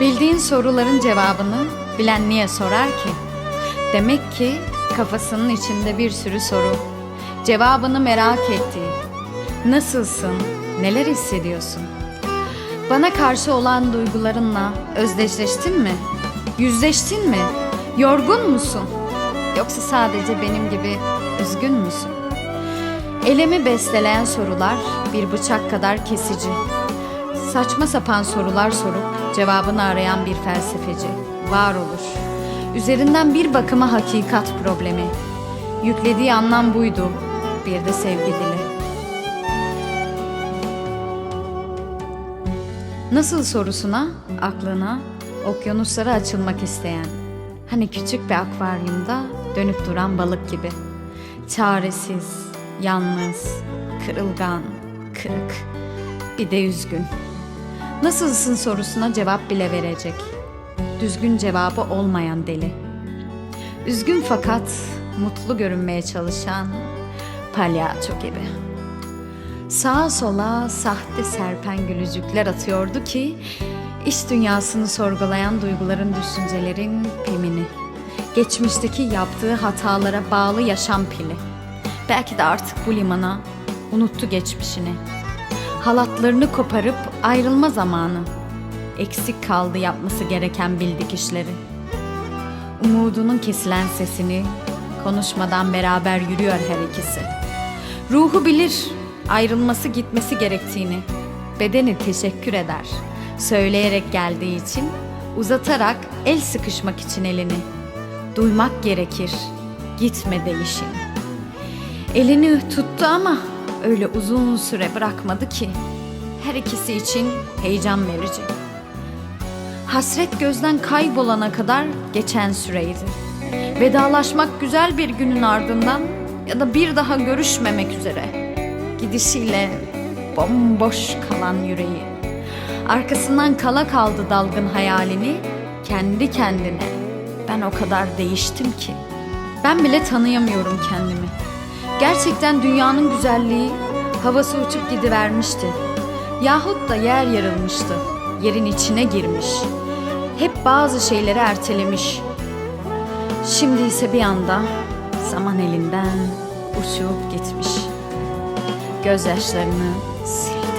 Bildiğin soruların cevabını bilen niye sorar ki? Demek ki kafasının içinde bir sürü soru. Cevabını merak ettiği. Nasılsın? Neler hissediyorsun? Bana karşı olan duygularınla özdeşleştin mi? Yüzleştin mi? Yorgun musun?'' Yoksa sadece benim gibi üzgün müsün? Elemi besteleyen sorular bir bıçak kadar kesici. Saçma sapan sorular sorup cevabını arayan bir felsefeci var olur. Üzerinden bir bakıma hakikat problemi. Yüklediği anlam buydu. Bir de sevgi dili. Nasıl sorusuna, aklına, okyanuslara açılmak isteyen. Hani küçük bir akvaryumda dönüp duran balık gibi. Çaresiz, yalnız, kırılgan, kırık, bir de üzgün. Nasılsın sorusuna cevap bile verecek. Düzgün cevabı olmayan deli. Üzgün fakat mutlu görünmeye çalışan palyaço gibi. Sağa sola sahte serpen gülücükler atıyordu ki iç dünyasını sorgulayan duyguların, düşüncelerin pimini. Geçmişteki yaptığı hatalara bağlı yaşam pili. Belki de artık bu limana unuttu geçmişini. Halatlarını koparıp ayrılma zamanı. Eksik kaldı yapması gereken bildik işleri. Umudunun kesilen sesini konuşmadan beraber yürüyor her ikisi. Ruhu bilir ayrılması gitmesi gerektiğini. Bedeni teşekkür eder. Söyleyerek geldiği için uzatarak el sıkışmak için elini. Duymak gerekir. Gitme değişin. Elini tuttu ama öyle uzun süre bırakmadı ki. Her ikisi için heyecan verici. Hasret gözden kaybolana kadar geçen süreydi. Vedalaşmak güzel bir günün ardından ya da bir daha görüşmemek üzere. Gidişiyle bomboş kalan yüreği. Arkasından kala kaldı dalgın hayalini kendi kendine. Ben o kadar değiştim ki. Ben bile tanıyamıyorum kendimi. Gerçekten dünyanın güzelliği havası uçup gidivermişti. Yahut da yer yarılmıştı. Yerin içine girmiş. Hep bazı şeyleri ertelemiş. Şimdi ise bir anda zaman elinden uçup gitmiş. Gözyaşlarını silmiş.